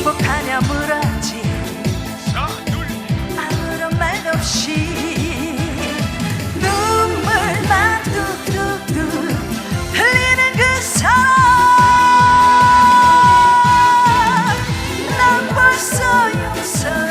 행복하냐 물었지. 아무런 말 없이 눈물만 뚝뚝뚝 흘리는 그 사람 난 벌써 용서